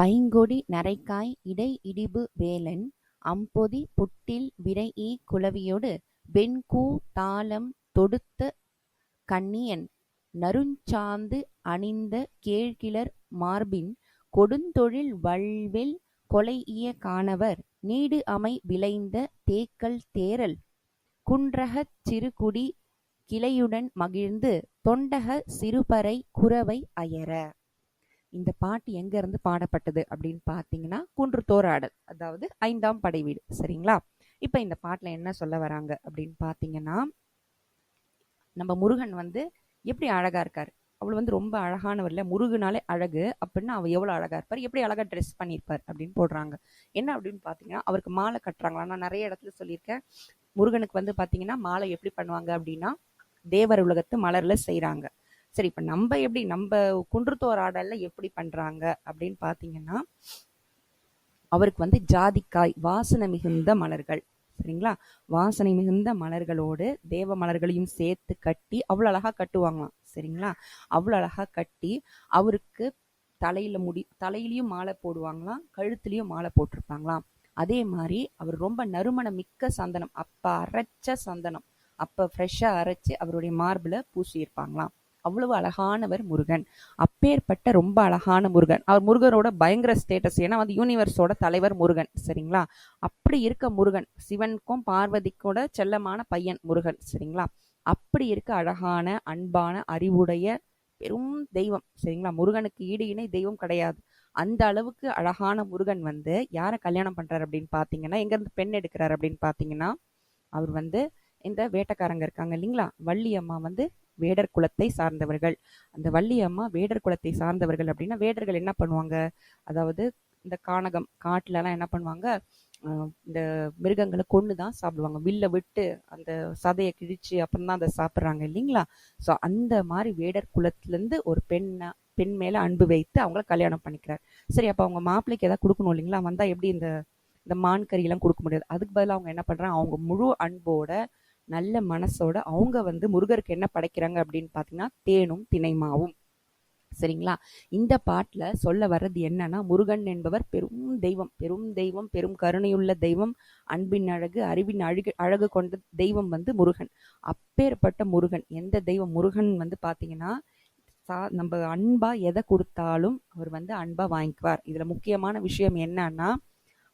பைங்கொடி நரைக்காய் இடை இடிபு வேலன் அம்பொதி புட்டில் விரைஇ குளவியொடு வெண்கூ தாளம் தொடுத்த கண்ணியன் நறுஞ்சாந்து அணிந்த கேழ்கிளர் மார்பின் கொடுந்தொழில் வல்வெள் காணவர் கானவர் நீடுஅமை விளைந்த தேக்கல் தேரல் குன்றகச் சிறுகுடி கிளையுடன் மகிழ்ந்து தொண்டக சிறுபறை குரவை அயர. இந்த பாட்டு எங்க இருந்து பாடப்பட்டது அப்படின்னு பார்த்தீங்கன்னா குன்றுத்தோராடல் அதாவது ஐந்தாம் படை வீடு சரிங்களா? இப்போ இந்த பாட்டில் என்ன சொல்ல வராங்க அப்படின்னு பார்த்தீங்கன்னா நம்ம முருகன் வந்து எப்படி அழகாக இருக்கார்? அவள் வந்து ரொம்ப அழகானவர்ல முருகுனாலே முருகனாலே அழகு அப்படின்னா அவள் எவ்வளோ அழகா இருப்பார்? எப்படி அழகாக ட்ரெஸ் பண்ணியிருப்பார் அப்படின்னு போடுறாங்க. என்ன அப்படின்னு பார்த்தீங்கன்னா அவருக்கு மாலை கட்டுறாங்களா நான் நிறைய இடத்துல சொல்லியிருக்கேன். முருகனுக்கு வந்து பார்த்தீங்கன்னா மாலை எப்படி பண்ணுவாங்க அப்படின்னா தேவர் உலகத்து மலரில் செய்கிறாங்க சரி இப்போ நம்ம எப்படி நம்ம குன்றுத்தோர் ஆடல்ல எப்படி பண்றாங்க அப்படின்னு பார்த்தீங்கன்னா அவருக்கு வந்து ஜாதிக்காய் வாசனை மிகுந்த மலர்கள். சரிங்களா? வாசனை மிகுந்த மலர்களோடு தேவ மலர்களையும் சேர்த்து கட்டி அவ்வளோ அழகா கட்டுவாங்களாம். சரிங்களா? அவ்வளோ அழகா கட்டி அவருக்கு தலையில் முடி தலையிலையும் மாலை போடுவாங்களாம் கழுத்துலையும் மாலை போட்டிருப்பாங்களாம். அதே மாதிரி அவர் ரொம்ப நறுமணம் மிக்க சந்தனம் அப்போ அரைச்ச சந்தனம் அப்போ ஃப்ரெஷ்ஷாக அரைச்சு அவருடைய மார்பில் பூசியிருப்பாங்களாம். அவ்வளவு அழகானவர் முருகன். அப்பேற்பட்ட ரொம்ப அழகான முருகன். அவர் முருகனோட பயங்கர ஸ்டேட்டஸ் ஏன்னா வந்து யூனிவர்ஸோட தலைவர் முருகன். சரிங்களா? அப்படி இருக்க முருகன் சிவனுக்கும் பார்வதிக்கோட செல்லமான பையன் முருகன். சரிங்களா? அப்படி இருக்க அழகான அன்பான அறிவுடைய பெரும் தெய்வம். சரிங்களா? முருகனுக்கு ஈடு இணை தெய்வம் கிடையாது. அந்த அளவுக்கு அழகான முருகன் வந்து யாரை கல்யாணம் பண்றாரு அப்படின்னு பாத்தீங்கன்னா எங்க இருந்து பெண் எடுக்கிறாரு அப்படின்னு பாத்தீங்கன்னா அவர் வந்து இந்த வேட்டக்காரங்க இருக்காங்க இல்லைங்களா? வள்ளி அம்மா வந்து வேடர் குலத்தை சார்ந்தவர்கள். அந்த வள்ளி அம்மா வேடர் குலத்தை சார்ந்தவர்கள் அப்படின்னா வேடர்கள் என்ன பண்ணுவாங்க? அதாவது இந்த கானகம் காட்டிலலாம் என்ன பண்ணுவாங்க? இந்த மிருகங்களை கொண்டு தான் சாப்பிடுவாங்க. வில்ல விட்டு அந்த சதையை கிழிச்சு அப்புறம் தான் அதை சாப்பிட்றாங்க இல்லைங்களா? ஸோ அந்த மாதிரி வேடர் குலத்துலேருந்து ஒரு பெண்ணை பெண் மேலே அன்பு வைத்து அவங்கள கல்யாணம் பண்ணிக்கிறார். சரி அப்போ அவங்க மாப்பிள்ளைக்கு ஏதாவது கொடுக்கணும் இல்லைங்களா? வந்தால் எப்படி இந்த இந்த மான் கறியெல்லாம் கொடுக்க முடியாது? அதுக்கு பதிலாக அவங்க என்ன பண்ணுறாங்க அவங்க முழு அன்போட நல்ல மனசோட அவங்க வந்து முருகருக்கு என்ன படைக்கிறாங்க அப்படின்னு பார்த்தீங்கன்னா தேனும் திணைமாவும் சரிங்களா? இந்த பாட்டில் சொல்ல வர்றது என்னன்னா முருகன் என்பவர் பெரும் தெய்வம் பெரும் தெய்வம் பெரும் கருணையுள்ள தெய்வம் அன்பின் அழகு அறிவின் அழகு அழகு கொண்ட தெய்வம் வந்து முருகன். அப்பேற்பட்ட முருகன். எந்த தெய்வம்? முருகன் வந்து பார்த்தீங்கன்னா சா நம்ம அன்பா எதை கொடுத்தாலும் அவர் வந்து அன்பா வாங்கிக்குவார். இதுல முக்கியமான விஷயம் என்னன்னா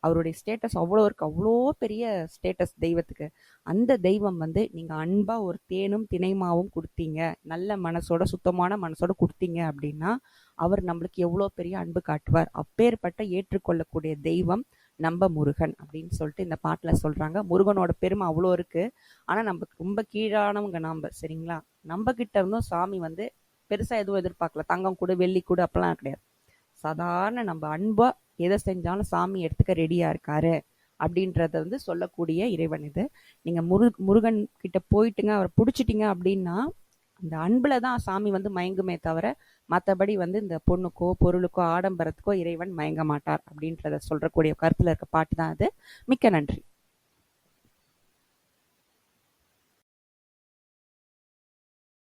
அவருடைய ஸ்டேட்டஸ் அவ்வளோ இருக்கு. அவ்வளோ பெரிய ஸ்டேட்டஸ் தெய்வத்துக்கு. அந்த தெய்வம் வந்து நீங்கள் அன்பாக ஒரு தேனும் திணைமாவும் கொடுத்தீங்க. நல்ல மனசோட சுத்தமான மனசோட கொடுத்தீங்க அப்படின்னா அவர் நம்மளுக்கு எவ்வளோ பெரிய அன்பு காட்டுவார். அப்பேற்பட்ட ஏற்றுக்கொள்ளக்கூடிய தெய்வம் நம்ம முருகன் அப்படின்னு சொல்லிட்டு இந்த பாட்டில் சொல்கிறாங்க முருகனோட பெருமை அவ்வளோ இருக்கு. ஆனால் நம்ம ரொம்ப கீழானவங்க நாம் சரிங்களா? நம்ம கிட்ட இருந்தும் சாமி வந்து பெருசாக எதுவும் எதிர்பார்க்கல. தங்கம் கூட வெள்ளி கூட அப்பெல்லாம் கிடையாது. சாதாரண நம்ம அன்பா எதை செஞ்சாலும் சாமி எடுத்துக்க ரெடியா இருக்காரு அப்படின்றத வந்து சொல்லக்கூடிய இறைவன் இது. நீங்க முரு முருகன் கிட்ட போயிட்டுங்க அவரை பிடிச்சிட்டிங்க அப்படின்னா அந்த அன்புல தான் சாமி வந்து மயங்குமே தவிர மற்றபடி வந்து இந்த பொண்ணுக்கோ பொருளுக்கோ ஆடம்பரத்துக்கோ இறைவன் மயங்க மாட்டார் அப்படின்றத சொல்றக்கூடிய கருத்துல இருக்க பாட்டு தான் அது. மிக்க நன்றி.